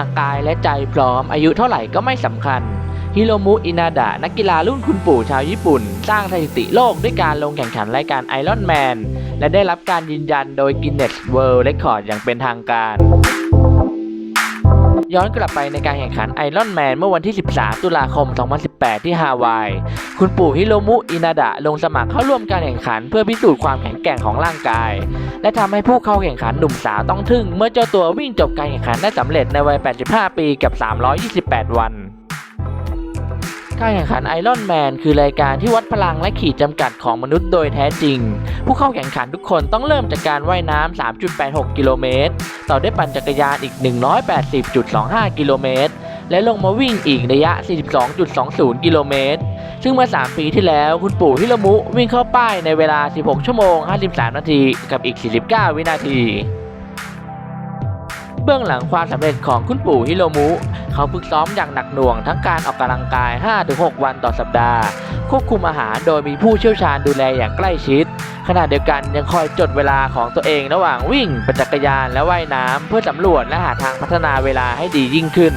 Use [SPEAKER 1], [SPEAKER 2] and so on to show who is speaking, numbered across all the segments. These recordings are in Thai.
[SPEAKER 1] ากกายและใจพร้อมอายุเท่าไหร่ก็ไม่สำคัญ ฮิโรมุ อินาดะ นักกีฬารุ่นคุณปู่ชาวญี่ปุ่น สร้างสถิติโลกด้วยการลงแข่งขันรายการไอรอนแมนและได้รับการยืนยันโดย Guinness World Record อย่างเป็นทางการ ย้อนกลับไปในการแข่งขันไอรอนแมนเมื่อวันที่ 13 ตุลาคม 2018 ที่ฮาวาย คุณปู่ฮิโรมุ อินาดะ ลงสมัครเข้าร่วมการแข่งขันเพื่อพิสูจน์ความแข็งแกร่งของร่างกาย และทำให้ผู้เข้าแข่งขันหนุ่มสาวต้องทึ่ง เมื่อเจ้าตัววิ่งจบการแข่งขันได้สำเร็จในวัย 85 ปีกับ 328 วัน การแข่งขันไอรอนแมนคือรายการที่วัดพลังและขีดจำกัดของมนุษย์โดยแท้จริง ผู้เข้าแข่งขันทุกคนต้องเริ่มจากการว่ายน้ำ 3.86 กิโลเมตร ต่อด้วยปั่นจักรยานอีก 180.25 กิโลเมตร และลงมาวิ่งอีกระยะ 42.20 กิโลเมตร ซึ่งเมื่อ 3 ปีที่แล้วคุณปู่ฮิโรมุวิ่งเข้าป้ายในเวลา 16 ชั่วโมง 53 นาทีกับอีก 49 วินาที เบื้องหลังความสำเร็จของคุณปู่ฮิโรมุ เขาฝึกซ้อมอย่างหนักหน่วงทั้งการออกกำลังกาย 5-6 วันต่อสัปดาห์ ควบคุมอาหารโดยมีผู้เชี่ยวชาญดูแลอย่างใกล้ชิด ขณะเดียวกันยังคอยจดเวลาของตัวเองระหว่างวิ่งปั่นจักรยานและว่ายน้ำเพื่อสำรวจและหาทางพัฒนาเวลาให้ดียิ่งขึ้น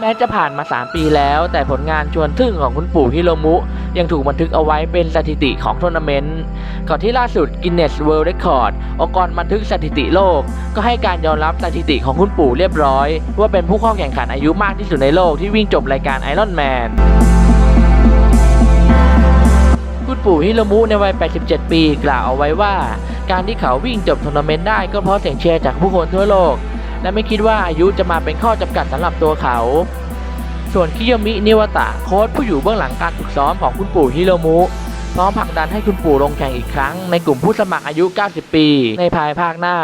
[SPEAKER 1] แม้จะผ่านมา 3 ปีแล้ว แต่ผลงานชวนทึ่งของคุณปู่ฮิโรมุ ยังถูกบันทึกเอาไว้เป็นสถิติของทัวร์นาเมนต์ก่อนที่ล่าสุด Guinness World Record องค์กรบันทึกสถิติโลก ก็ให้การยอมรับสถิติของคุณปู่เรียบร้อย ว่าเป็นผู้เข้าแข่งขันอายุมากที่สุดในโลกที่วิ่งจบรายการ Iron Man คุณปู่ฮิโรมุในวัย 87 ปี กล่าวเอาไว้ว่า การที่เขาวิ่งจบทัวร์นาเมนต์ได้ก็เพราะเสียงเชียร์จากผู้คนทั่วโลก และไม่คิดว่าอายุจะมาเป็นข้อจำกัดสำหรับตัวเขา ส่วนคิโยมิ นิวตะโค้ชผู้อยู่เบื้องหลังการฝึกซ้อมของคุณปู่ฮิโรมุพร้อมผลักดันให้คุณปู่ลงแข่งอีกครั้งในกลุ่มผู้สมัครอายุ 90 ปี ในภายภาคหน้า